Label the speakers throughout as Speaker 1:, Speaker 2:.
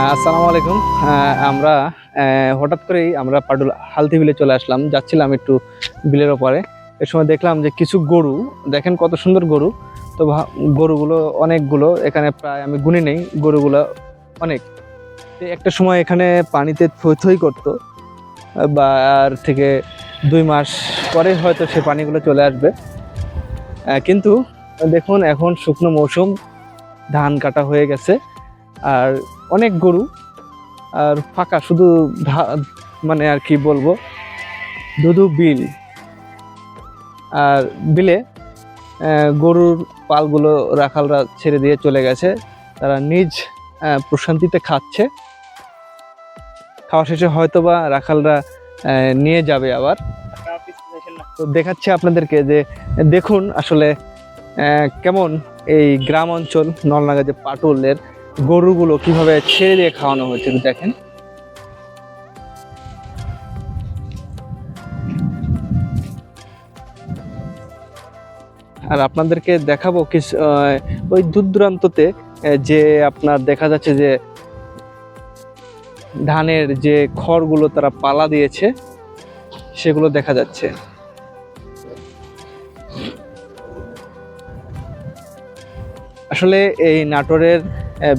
Speaker 1: আসসালামু আলাইকুম। আমরা হঠাৎ করেই আমরা পাটুল হালতি বিলে চলে আসলাম। যাচ্ছিলাম একটু বিলের ওপারে। এ সময় দেখলাম যে কিছু গরু, দেখেন কত সুন্দর গরু। তো গরুগুলো অনেকগুলো, এখানে প্রায় আমি গুনি নেই, গরুগুলো অনেক। একটা সময় এখানে পানিতে থই থই করতো। বা আর থেকে দুই মাস পরে হয়তো সে পানিগুলো চলে আসবে। কিন্তু দেখুন, এখন শুকনো মৌসুম, ধান কাটা হয়ে গেছে। আর অনেক গরু, আর ফাঁকা, শুধু মানে আর কি বলব ধুধু বিল। আর বিলে গরুর পালগুলো রাখালরা ছেড়ে দিয়ে চলে গেছে। তারা নিজ প্রশান্তিতে খাচ্ছে। খাওয়া শেষে হয়তো বা রাখালরা নিয়ে যাবে আবার। তো দেখাচ্ছি আপনাদেরকে যে, দেখুন আসলে কেমন এই গ্রাম অঞ্চল, নলনাগা যে পাটুলের গরুগুলো কীভাবে ছেড়ে দিয়ে খাওয়ানো হয়েছে দেখেন। আর আপনাদেরকে দেখাবো কিছু ওই দূর দূরান্ততে যে আপনার দেখা যাচ্ছে যে ধানের যে খড়গুলো তারা পালা দিয়েছে, সেগুলো দেখা যাচ্ছে। আসলে এই নাটোরের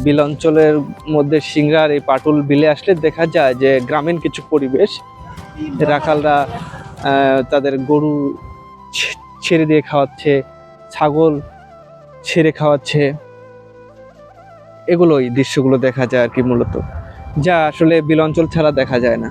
Speaker 1: বিল অঞ্চলের মধ্যে সিংড়ার এই পাটুল বিলে আসলে দেখা যায় যে গ্রামীণ কিছু পরিবেশ, রাখালরা তাদের গরু ছেড়ে দিয়ে খাওয়াচ্ছে, ছাগল ছেড়ে খাওয়াচ্ছে। এগুলোই দৃশ্যগুলো দেখা যায় আর কি মূলত, যা আসলে বিল অঞ্চল ছাড়া দেখা যায় না।